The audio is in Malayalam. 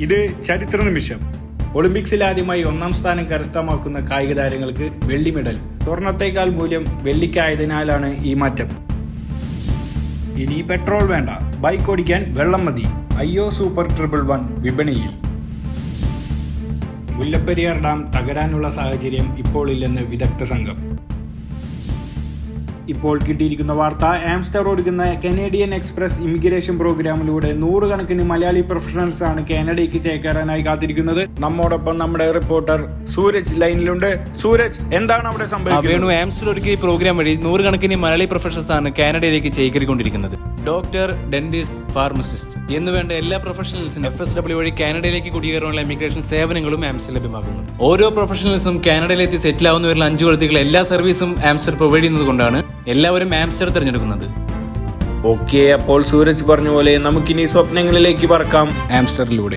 ഇത് ചരിത്ര നിമിഷം. ഒളിമ്പിക്സിൽ ആദ്യമായി ഒന്നാം സ്ഥാനം കരസ്ഥമാക്കുന്ന കായിക താരങ്ങൾക്ക് വെള്ളി മെഡൽ. സ്വർണത്തേക്കാൾ മൂല്യം വെള്ളിക്കായതിനാലാണ് ഈ മാറ്റം. ഇനി പെട്രോൾ വേണ്ട. ബൈക്ക് ഓടിക്കാൻ വെള്ളം മതി. അയ്യോ സൂപ്പർ ട്രിപ്പിൾ വൺ വിപണിയിൽ. മുല്ലപ്പെരിയാർ ഡാം തകരാനുള്ള സാഹചര്യം ഇപ്പോൾ ഇല്ലെന്ന് വിദഗ്ധ സംഘം. ഇപ്പോൾ കിട്ടിയിരിക്കുന്ന വാർത്ത. ആംസ്റ്റർ ഒരുക്കുന്ന കനേഡിയൻ എക്സ്പ്രസ് ഇമിഗ്രേഷൻ പ്രോഗ്രാമിലൂടെ നൂറുകണക്കിന് മലയാളി പ്രൊഫഷണൽസ് ആണ് കാനഡയ്ക്ക് ചേക്കേറാനായി കാത്തിരിക്കുന്നത്. നമ്മോടൊപ്പം നമ്മുടെ റിപ്പോർട്ടർ സൂരജ് ലൈനിലുണ്ട്. സൂരജ് എന്താണ് അവിടെ സംഭവിക്കുന്നത് വേണു ആംസ്റ്റർ ഒരുക്കിയ ഈ പ്രോഗ്രാം വഴി നൂറുകണക്കിന് മലയാളി പ്രൊഫഷണൽസ് ആണ് കാനഡയിലേക്ക് ചേക്കേറിക്കൊണ്ടിരിക്കുന്നത്. ഡോക്ടർ ഡെന്റിസ്റ്റ് ഫാർമസിസ്റ്റ് എന്ന് വേണ്ട എല്ലാ പ്രൊഫഷണൽസിനും എഫ് എസ് ഡബ്ല്യു വഴി കാനഡയിലേക്ക് കുടിയേറാനുള്ള ഇമിഗ്രേഷൻ സേവനങ്ങളും ആംസ് ലഭ്യമാക്കുന്നു ഓരോ പ്രൊഫഷണൽസും കാനഡയിലെത്തി സെറ്റിൽ ആവുന്നവരിൽ അഞ്ചു കൊളത്തികൾ എല്ലാ സർവീസും ആംസ്റ്റർ പ്രൊവൈഡ് ചെയ്യുന്നതുകൊണ്ടാണ് എല്ലാവരും ആംസ്റ്റർ തിരഞ്ഞെടുക്കുന്നത്. ഓക്കെ അപ്പോൾ സൂരജ് പറഞ്ഞ പോലെ നമുക്കിനി സ്വപ്നങ്ങളിലേക്ക് പറക്കാം. ആംസ്റ്ററിലൂടെ.